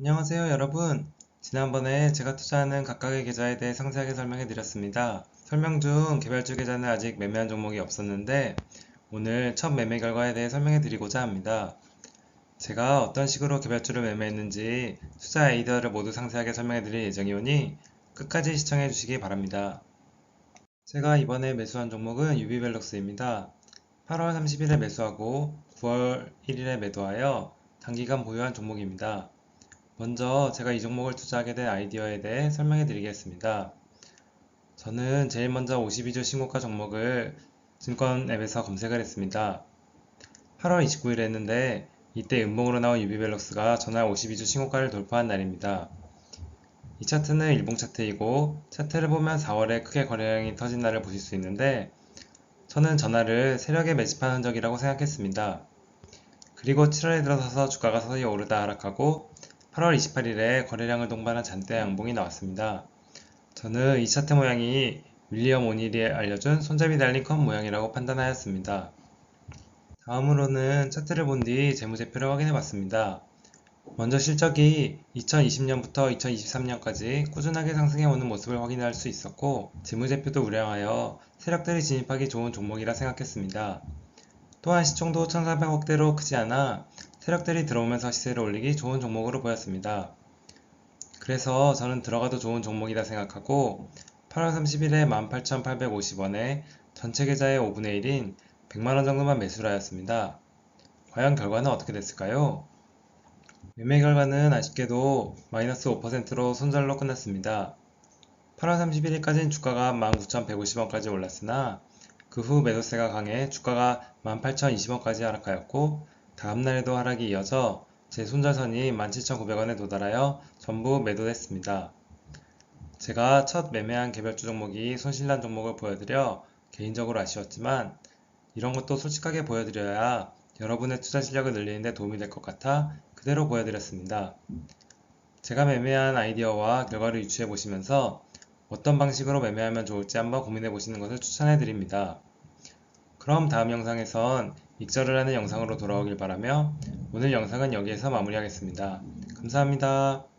안녕하세요, 여러분. 지난번에 제가 투자하는 각각의 계좌에 대해 상세하게 설명해 드렸습니다. 설명 중 개별주 계좌는 아직 매매한 종목이 없었는데 오늘 첫 매매 결과에 대해 설명해 드리고자 합니다. 제가 어떤 식으로 개별주를 매매했는지 투자 아이디어를 모두 상세하게 설명해 드릴 예정이오니 끝까지 시청해 주시기 바랍니다. 제가 이번에 매수한 종목은 유비벨럭스입니다. 8월 30일에 매수하고 9월 1일에 매도하여 단기간 보유한 종목입니다. 먼저 제가 이 종목을 투자하게 된 아이디어에 대해 설명해 드리겠습니다. 저는 제일 먼저 52주 신고가 종목을 증권 앱에서 검색을 했습니다. 8월 29일에 했는데 이때 음봉으로 나온 유비벨럭스가 전날 52주 신고가를 돌파한 날입니다. 이 차트는 일봉 차트이고 차트를 보면 4월에 크게 거래량이 터진 날을 보실 수 있는데 저는 전날을 세력에 매집한 흔적이라고 생각했습니다. 그리고 7월에 들어서서 주가가 서서히 오르다 하락하고 8월 28일에 거래량을 동반한 잔대 양봉이 나왔습니다. 저는 이 차트 모양이 윌리엄 오닐이 알려준 손잡이 달린 컵 모양이라고 판단하였습니다. 다음으로는 차트를 본 뒤 재무제표를 확인해 봤습니다. 먼저 실적이 2020년부터 2023년까지 꾸준하게 상승해 오는 모습을 확인할 수 있었고 재무제표도 우량하여 세력들이 진입하기 좋은 종목이라 생각했습니다. 또한 시총도 1,400억대로 크지 않아 세력들이 들어오면서 시세를 올리기 좋은 종목으로 보였습니다. 그래서 저는 들어가도 좋은 종목이라 생각하고 8월 30일에 18,850원에 전체 계좌의 5분의 1인 100만원 정도만 매수를 하였습니다. 과연 결과는 어떻게 됐을까요? 매매 결과는 아쉽게도 마이너스 5%로 손절로 끝났습니다. 8월 31일까지는 주가가 19,150원까지 올랐으나 그 후 매도세가 강해 주가가 18,020원까지 하락하였고 다음날에도 하락이 이어져 제 손절선이 17,900원에 도달하여 전부 매도했습니다. 제가 첫 매매한 개별주 종목이 손실난 종목을 보여드려 개인적으로 아쉬웠지만 이런 것도 솔직하게 보여드려야 여러분의 투자 실력을 늘리는 데 도움이 될 것 같아 그대로 보여드렸습니다. 제가 매매한 아이디어와 결과를 유추해 보시면서 어떤 방식으로 매매하면 좋을지 한번 고민해 보시는 것을 추천해 드립니다. 그럼 다음 영상에선 익절을 하는 영상으로 돌아오길 바라며 오늘 영상은 여기에서 마무리하겠습니다. 감사합니다.